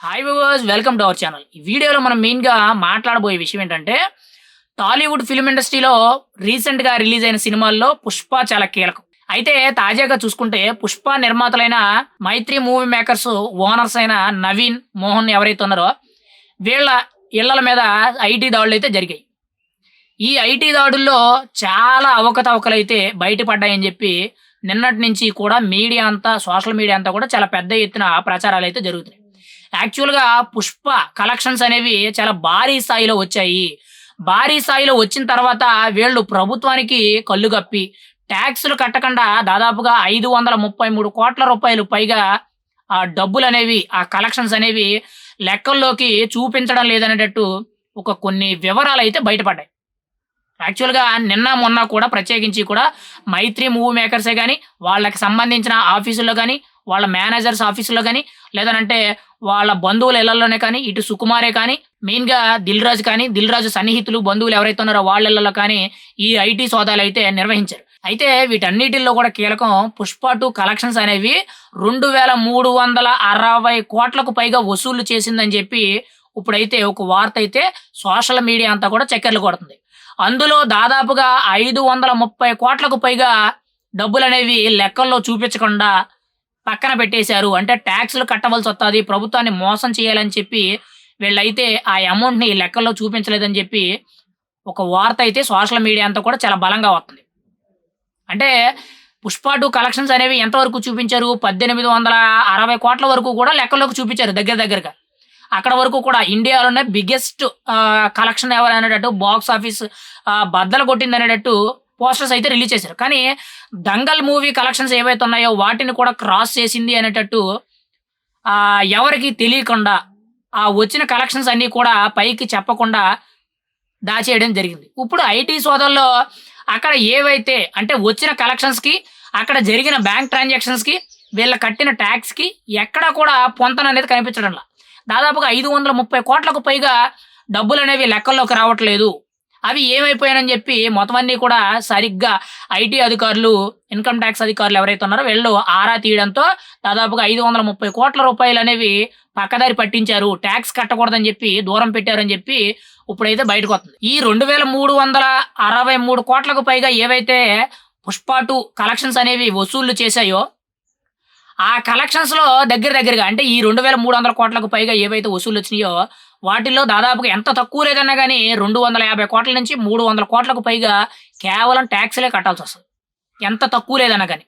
Hi viewers welcome to our channel ఈ వీడియోలో మనం మెయిన్గా మాట్లాడబోయే విషయం ఏంటంటే టాలీవుడ్ ఫిల్మ్ ఇండస్ట్రీలో రీసెంట్గా రిలీజ్ అయిన సినిమాల్లో పుష్ప చాలా కీలకం. అయితే తాజాగా చూసుకుంటే పుష్ప నిర్మాతలైన మైత్రి మూవీ మేకర్స్ ఓనర్స్ అయిన నవీన్ మోహన్ ఎవరైతే ఉన్నారో వీళ్ళ ఇళ్ళల మీద ఐటీ దాడులు అయితే జరిగాయి. ఈ ఐటీ దాడుల్లో చాలా అవకతవకలు అయితే బయటపడ్డాయని చెప్పి నిన్నటి నుంచి కూడా మీడియా అంతా సోషల్ మీడియా అంతా కూడా చాలా పెద్ద ఎత్తున ప్రచారాలు అయితే జరుగుతున్నాయి. యాక్చువల్గా పుష్ప కలెక్షన్స్ అనేవి చాలా భారీ స్థాయిలో వచ్చాయి. భారీ స్థాయిలో వచ్చిన తర్వాత వీళ్ళు ప్రభుత్వానికి కళ్ళు కప్పి ట్యాక్సులు కట్టకుండా దాదాపుగా ఐదు వందల ముప్పై మూడు కోట్ల రూపాయలు పైగా ఆ డబ్బులు అనేవి ఆ కలెక్షన్స్ అనేవి లెక్కల్లోకి చూపించడం లేదనేటట్టు ఒక కొన్ని వివరాలు అయితే బయటపడ్డాయి. యాక్చువల్గా నిన్న మొన్న కూడా ప్రత్యేకించి కూడా మైత్రి మూవీ మేకర్సే కానీ వాళ్ళకి సంబంధించిన ఆఫీసుల్లో కానీ వాళ్ళ మేనేజర్స్ ఆఫీసులో కానీ లేదనంటే వాళ్ళ బంధువుల ఇళ్ళలోనే కానీ ఇటు సుకుమారే కానీ మెయిన్గా దిల్ రాజు కానీ దిల్ రాజు సన్నిహితులు బంధువులు ఎవరైతే ఉన్నారో వాళ్ళ ఇళ్ళలో కానీ ఈ ఐటీ సోదాలు అయితే నిర్వహించారు. అయితే వీటన్నిటిల్లో కూడా కీలకం పుష్ప టూ కలెక్షన్స్ అనేవి రెండు వేల మూడు వందల అరవై కోట్లకు పైగా వసూలు చేసిందని చెప్పి ఇప్పుడైతే ఒక వార్త అయితే సోషల్ మీడియా అంతా కూడా చక్కెర్లు కొడుతుంది. అందులో దాదాపుగా ఐదు వందల ముప్పై కోట్లకు పైగా డబ్బులు అనేవి లెక్కల్లో చూపించకుండా పక్కన పెట్టేశారు. అంటే ట్యాక్స్లు కట్టవలసి వస్తుంది. ప్రభుత్వాన్ని మోసం చేయాలని చెప్పి వీళ్ళైతే ఆ అమౌంట్ని లెక్కల్లో చూపించలేదని చెప్పి ఒక వార్త అయితే సోషల్ మీడియా అంతా కూడా చాలా బలంగా వస్తుంది. అంటే పుష్ప టూ కలెక్షన్స్ అనేవి ఎంతవరకు చూపించారు? పద్దెనిమిది వందల అరవై కోట్ల వరకు కూడా లెక్కల్లోకి చూపించారు దగ్గర దగ్గరగా. అక్కడ వరకు కూడా ఇండియాలోనే బిగ్గెస్ట్ కలెక్షన్ ఎవరు అనేటట్టు బాక్స్ ఆఫీస్ బద్దలు కొట్టింది అనేటట్టు పోస్టర్స్ అయితే రిలీజ్ చేశారు. కానీ దంగల్ మూవీ కలెక్షన్స్ ఏవైతే ఉన్నాయో వాటిని కూడా క్రాస్ చేసింది అనేటట్టు ఎవరికి తెలియకుండా ఆ వచ్చిన కలెక్షన్స్ అన్నీ కూడా పైకి చెప్పకుండా దాచేయడం జరిగింది. ఇప్పుడు ఐటీ సోదల్లో అక్కడ ఏవైతే అంటే వచ్చిన కలెక్షన్స్కి అక్కడ జరిగిన బ్యాంక్ ట్రాన్సాక్షన్స్కి వీళ్ళ కట్టిన ట్యాక్స్కి ఎక్కడ కూడా పొంతన అనేది కనిపించడంలా. దాదాపుగా ఐదు వందల ముప్పై కోట్లకు పైగా డబ్బులు అనేవి లెక్కల్లోకి రావట్లేదు. అవి ఏమైపోయానని చెప్పి మొత్తం అన్నీ కూడా సరిగ్గా ఐటీ అధికారులు ఇన్కమ్ ట్యాక్స్ అధికారులు ఎవరైతే ఉన్నారో వీళ్ళు ఆరా తీయడంతో దాదాపుగా ఐదు వందల ముప్పై కోట్ల రూపాయలు అనేవి పక్కదారి పట్టించారు. ట్యాక్స్ కట్టకూడదని చెప్పి దూరం పెట్టారని చెప్పి ఇప్పుడైతే బయటకు వస్తుంది. ఈ రెండు వేల మూడు వందల అరవై మూడు కోట్లకు పైగా ఏవైతే పుష్ప టూ కలెక్షన్స్ అనేవి వసూళ్ళు చేశాయో ఆ కలెక్షన్స్లో దగ్గర దగ్గరగా అంటే ఈ రెండు వేల మూడు వందల కోట్లకు పైగా ఏవైతే వసూలు వచ్చినాయో వాటిల్లో దాదాపుగా ఎంత తక్కువ లేదన్నా కానీ రెండు వందల యాభై కోట్ల నుంచి మూడు వందల కోట్లకు పైగా కేవలం ట్యాక్స్లే కట్టాల్సి వస్తుంది. ఎంత తక్కువ లేదన్నా కానీ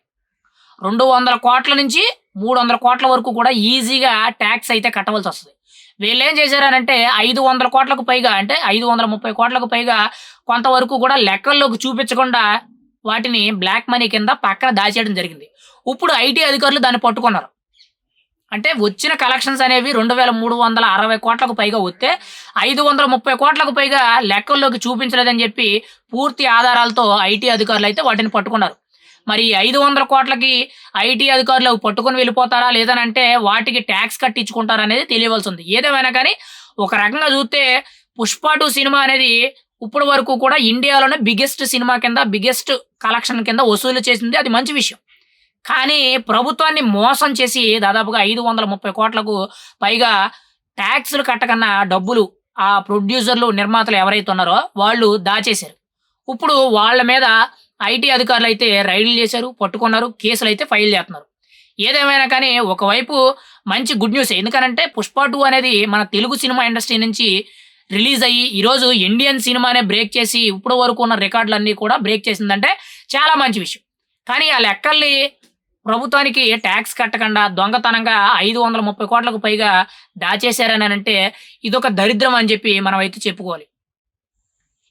రెండు వందల కోట్ల నుంచి మూడు వందల కోట్ల వరకు కూడా ఈజీగా ట్యాక్స్ అయితే కట్టవలసి వస్తుంది. వీళ్ళు ఏం చేశారనంటే ఐదు వందల కోట్లకు పైగా అంటే ఐదు వందల ముప్పై కోట్లకు పైగా కొంతవరకు కూడా లెక్కల్లోకి చూపించకుండా వాటిని బ్లాక్ మనీ కింద పక్కన దాచేయడం జరిగింది. ఇప్పుడు ఐటీ అధికారులు దాన్ని పట్టుకున్నారు. అంటే వచ్చిన కలెక్షన్స్ అనేవి రెండు వేల మూడు వందల అరవై కోట్లకు పైగా వస్తే ఐదు వందల ముప్పై కోట్లకు పైగా లెక్కల్లోకి చూపించలేదని చెప్పి పూర్తి ఆధారాలతో ఐటీ అధికారులు అయితే వాటిని పట్టుకున్నారు. మరి ఐదు వందల కోట్లకి ఐటీ అధికారులు పట్టుకొని వెళ్ళిపోతారా లేదనంటే వాటికి ట్యాక్స్ కట్టించుకుంటారా అనేది తెలియవలసి ఉంది ఏదేమైనా కానీ ఒక రకంగా చూస్తే పుష్ప టూ సినిమా అనేది ఇప్పటి వరకు కూడా ఇండియాలోనే బిగ్గెస్ట్ సినిమా కింద బిగ్గెస్ట్ కలెక్షన్ కింద వసూలు చేసింది. అది మంచి విషయం. కానీ ప్రభుత్వాన్ని మోసం చేసి దాదాపుగా ఐదు వందల ముప్పై కోట్లకు పైగా ట్యాక్స్లు కట్టకన్నా డబ్బులు ఆ ప్రొడ్యూసర్లు నిర్మాతలు ఎవరైతే ఉన్నారో వాళ్ళు దాచేశారు. ఇప్పుడు వాళ్ళ మీద ఐటీ అధికారులు అయితే రైడ్లు చేశారు పట్టుకున్నారు కేసులు అయితే ఫైల్ చేస్తున్నారు. ఏదేమైనా కానీ ఒకవైపు మంచి గుడ్ న్యూస్. ఎందుకనంటే పుష్ప టూ అనేది మన తెలుగు సినిమా ఇండస్ట్రీ నుంచి రిలీజ్ అయ్యి ఈరోజు ఇండియన్ సినిమానే బ్రేక్ చేసి ఇప్పుడు వరకు ఉన్న రికార్డులన్నీ కూడా బ్రేక్ చేసిందంటే చాలా మంచి విషయం. కానీ ఆ లెక్కల్ని ప్రభుత్వానికి ట్యాక్స్ కట్టకుండా దొంగతనంగా ఐదు వందల ముప్పై కోట్లకు పైగా దాచేశారని అంటే ఇదొక దరిద్రం అని చెప్పి మనం అయితే చెప్పుకోవాలి.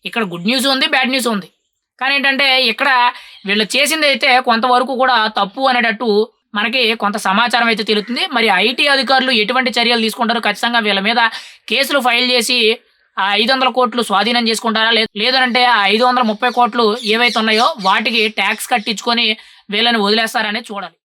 ఇక్కడ గుడ్ న్యూస్ ఉంది బ్యాడ్ న్యూస్ ఉంది. కానీ ఏంటంటే ఇక్కడ వీళ్ళు చేసింది అయితే కొంతవరకు కూడా తప్పు అనేటట్టు మనకి కొంత సమాచారం అయితే తెలుస్తుంది. మరి ఐటీ అధికారులు ఎటువంటి చర్యలు తీసుకుంటారు ఖచ్చితంగా వీళ్ళ మీద కేసులు ఫైల్ చేసి ఆ ఐదు వందల కోట్లు స్వాధీనం చేసుకుంటారా? లేదు లేదంటే ఆ ఐదు వందల ముప్పై కోట్లు ఏవైతే ఉన్నాయో వాటికి ట్యాక్స్ కట్టించుకొని వీళ్ళని వదిలేస్తారని చూడాలి.